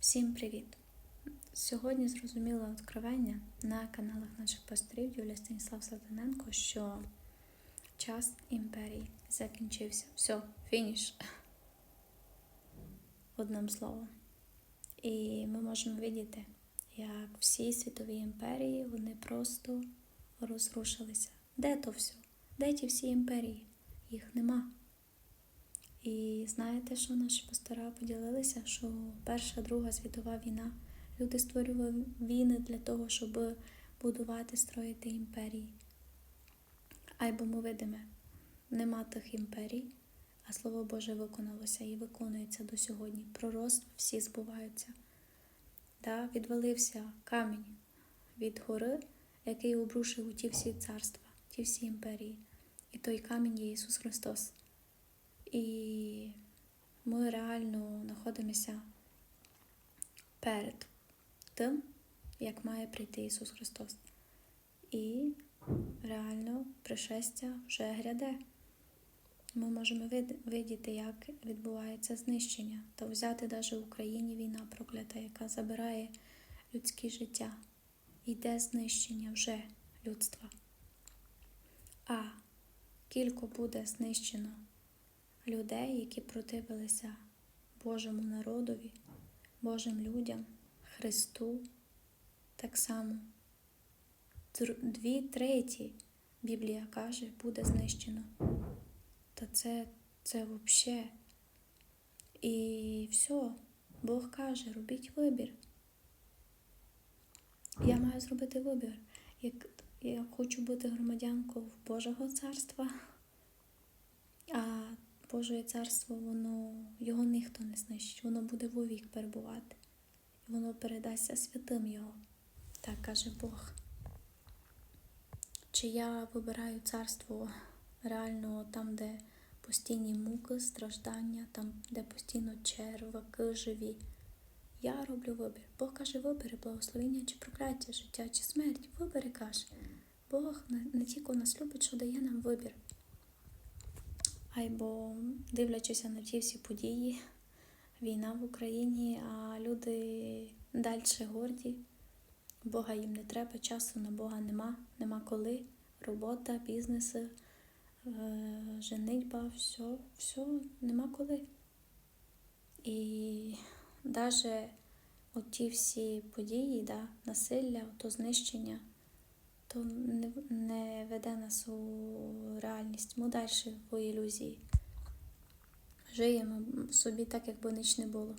Всім привіт! Сьогодні зрозуміло откровення на каналах наших пасторів Юлія Станіслав Салтаненко, що час імперії закінчився. Все, фініш. Одним словом. І ми можемо видіти, як всі світові імперії вони просто розрушилися. Де то все? Де ті всі імперії? Їх нема. І знаєте, що наші пастора поділилися, що Перша, Друга світова війна, люди створювали війни для того, щоб будувати, строїти імперії. Айбо ми видимо, нема тих імперій, а Слово Боже виконалося і виконується до сьогодні. Пророцтва всі збуваються. Да, відвалився камінь від гори, який обрушив у ті всі царства, ті всі імперії. І той камінь є Ісус Христос. І ми реально знаходимося перед тим, як має прийти Ісус Христос. І реально пришестя вже гряде. Ми можемо видіти, як відбувається знищення, та взяти навіть в Україні війна проклята, яка забирає людське життя. Йде знищення вже людства. А кілько буде знищено людей, які противилися Божому народові, Божим людям, Христу, так само дві треті, Біблія каже, буде знищено. Та це, це взагалі. І все, Бог каже, робіть вибір. Я маю зробити вибір. Як я хочу бути громадянкою Божого царства, а Боже царство, воно його ніхто не знищить, воно буде вовік перебувати. І воно передасться святим Його. Так каже Бог. Чи я вибираю царство реально там, де постійні муки, страждання, там, де постійно черваки живі. Я роблю вибір. Бог каже, вибери благословення чи прокляття, життя чи смерть. Вибери каже. Бог не тільки нас любить, що дає нам вибір. Айбо дивлячися на ті всі події, війна в Україні, а люди далі горді. Бога їм не треба, часу на Бога нема, нема коли. Робота, бізнеси, е, женитьба, все, все, нема коли. І навіть оті всі події, да, насилля, то знищення то не, не веде нас у реальність. Ми далі в ілюзії. Жиємо собі так, якби ніч не було.